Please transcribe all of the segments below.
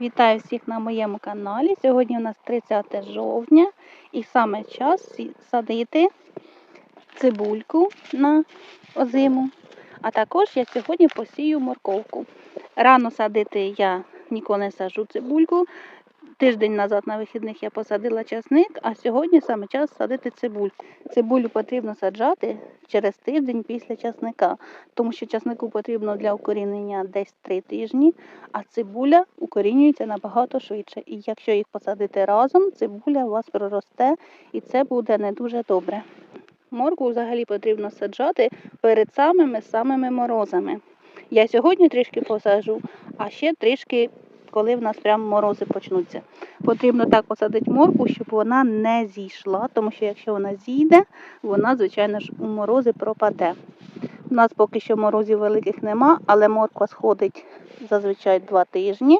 Вітаю всіх на моєму каналі. Сьогодні у нас 30 жовтня і саме час садити цибульку на озиму. А також я сьогодні посію морковку. Рано садити я ніколи не саджу цибульку. Тиждень назад на вихідних я посадила часник, а сьогодні саме час садити цибульку. Цибулю потрібно саджати через тиждень після часника, тому що часнику потрібно для укорінення десь 3 тижні, а цибуля укорінюється набагато швидше. І якщо їх посадити разом, цибуля у вас проросте і це буде не дуже добре. Моркву взагалі потрібно саджати перед самими самими морозами. Я сьогодні трішки посаджу, а ще трішки, коли в нас прямо морози почнуться. Потрібно так посадити морку, щоб вона не зійшла, тому що якщо вона зійде, вона, звичайно ж, у морози пропаде. У нас поки що морозів великих нема, але морква сходить зазвичай два тижні,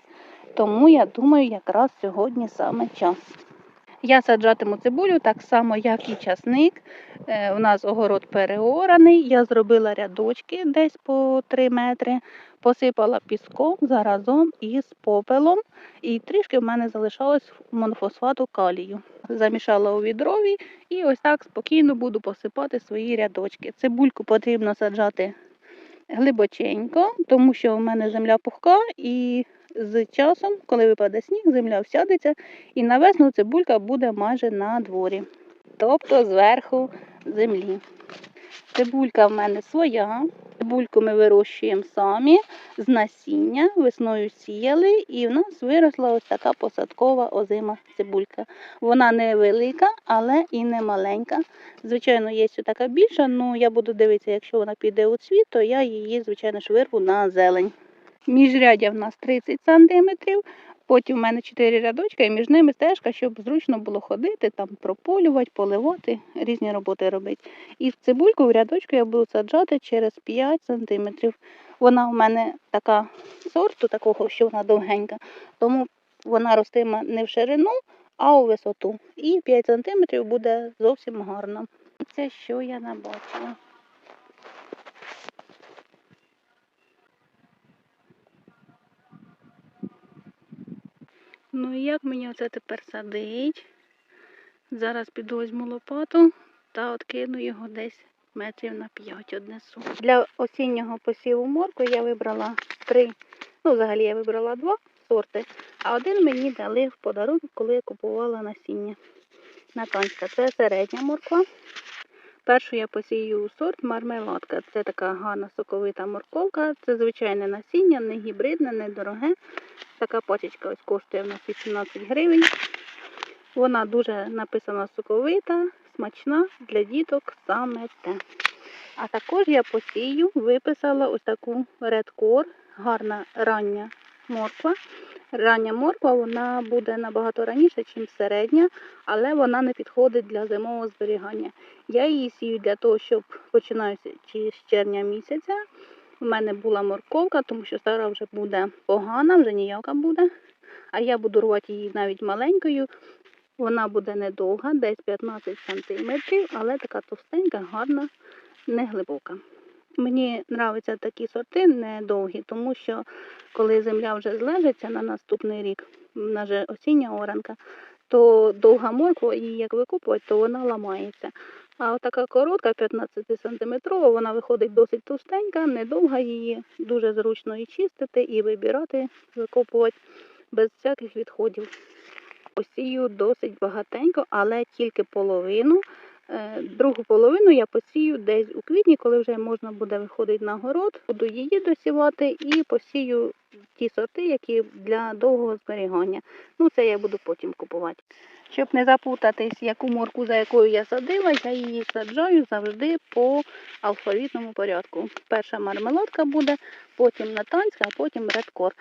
тому я думаю, якраз сьогодні саме час. Я саджатиму цибулю так само, як і часник. Е, У нас огород переораний. Я зробила рядочки десь по 3 метри, посипала піском заразом із попелом, і трішки в мене залишалось монофосфату калію. Замішала у відрові і ось так спокійно буду посипати свої рядочки. Цибульку потрібно саджати глибоченько, тому що в мене земля пухка і з часом, коли випаде сніг, земля всядеться і на весну цибулька буде майже на дворі, тобто зверху землі. Цибулька в мене своя. Цибульку ми вирощуємо самі з насіння, весною сіяли, і в нас виросла ось така посадкова озима цибулька. Вона не велика, але і не маленька. Звичайно, є така більша, але я буду дивитися, якщо вона піде у цвіт, то я її, звичайно ж, вирву на зелень. Міжрядя в нас 30 сантиметрів. Потім в мене 4 рядочка і між ними стежка, щоб зручно було ходити, там прополювати, поливати, різні роботи робити. І в цибульку в рядочку я буду саджати через 5 сантиметрів. Вона у мене така сорту, такого, що вона довгенька, тому вона ростиме не в ширину, а у висоту. І 5 сантиметрів буде зовсім гарно. Це що я набачила. Ну і як мені оце тепер садить? Зараз піду візьму лопату та откину його десь метрів на 5 однесу. Для осіннього посіву морку я вибрала три, ну взагалі я вибрала два сорти, а один мені дали в подарунок, коли я купувала насіння. Натанська це середня морква. Першу я посію сорт мармеладка. Це така гарна соковита морковка. Це звичайне насіння, не гібридне, не дороге. Така пачечка ось коштує в нас 18 гривень. Вона дуже написана соковита, смачна для діток саме те. А також я посію, виписала ось таку редкор, гарна рання морква. Рання морква вона буде набагато раніше, ніж середня, але вона не підходить для зимового зберігання. Я її сію для того, щоб починаючи з червня місяця. У мене була морковка, тому що стара вже буде погана, вже ніяка буде. А я буду рвати її навіть маленькою. Вона буде недовга, десь 15 см, але така товстенька, гарна, не глибока. Мені подобаються такі сорти недовгі, тому що коли земля вже злежиться на наступний рік, в нас же осіння оранка, то довга морква, її як викопувати, то вона ламається. А отака коротка, 15 сантиметрова, вона виходить досить товстенька, недовга її, дуже зручно і чистити, і вибирати, викопувати без всяких відходів. Посію досить багатенько, але тільки половину. Е, Другу половину я посію десь у квітні, коли вже можна буде виходити на город, буду її досівати і посію ті сорти, які для довгого зберігання. Ну, це я буду потім купувати. Щоб не запутатись, яку морку, за якою я садила, я її саджаю завжди по алфавітному порядку. Перша мармеладка буде, потім натанська, а потім редкор.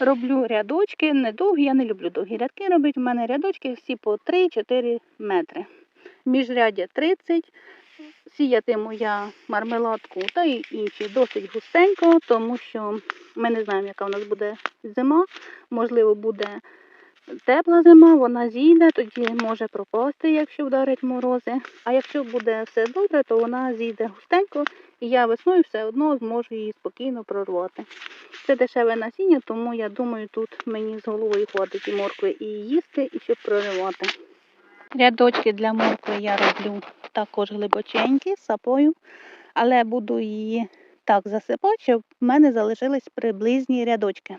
Роблю рядочки, недовгі, я не люблю довгі рядки робити. У мене рядочки всі по 3-4 метри. Міжряддя 30. Сіятиму я мармеладку та й інші досить густенько, тому що ми не знаємо, яка у нас буде зима. Можливо, буде тепла зима, вона зійде, тоді може пропасти, якщо вдарить морози. А якщо буде все добре, то вона зійде густенько, і я весною все одно зможу її спокійно прорвати. Це дешеве насіння, тому я думаю, тут мені з головою хватить і моркви і їсти, і щоб проривати. Рядочки для моркви я роблю також глибоченькі, сапою, але буду її так засипати, щоб в мене залишились приблизні рядочки.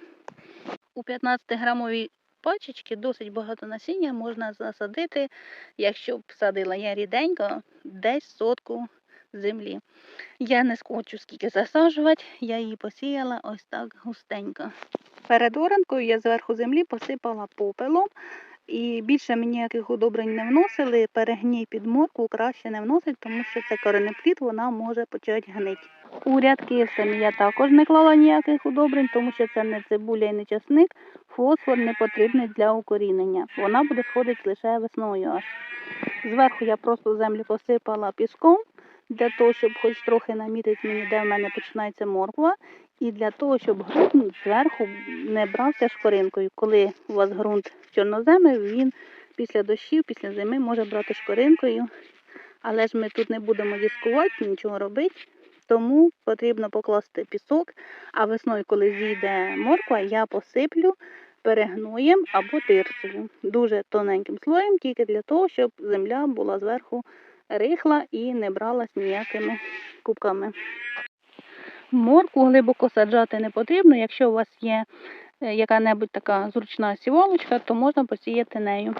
У 15-грамовій пачечки досить багато насіння можна засадити, якщо б садила я ріденько, десь сотку землі. Я не хочу скільки засаджувати, я її посіяла ось так густенько. Перед оранкою я зверху землі посипала попелом, і більше ми ніяких удобрень не вносили. Перегній під моркву краще не вносить, тому що це коренеплід, вона може почати гнити. У рядки я також не клала ніяких удобрень, тому що це не цибуля і не часник. Фосфор не потрібний для укорінення. Вона буде сходити лише весною аж. Зверху я просто землю посипала піском для того, щоб хоч трохи намітити мені, де в мене починається морква, і для того, щоб ґрунт зверху не брався шкоринкою. Коли у вас ґрунт чорноземний, він після дощів, після зими може брати шкоринкою. Але ж ми тут не будемо дискувати, нічого робити. Тому потрібно покласти пісок, а весною, коли зійде морква, я посиплю перегноєм або тирсою. Дуже тоненьким слоєм, тільки для того, щоб земля була зверху рихла і не бралась ніякими кубками. Моркву глибоко саджати не потрібно. Якщо у вас є яка-небудь така зручна сіволочка, то можна посіяти нею.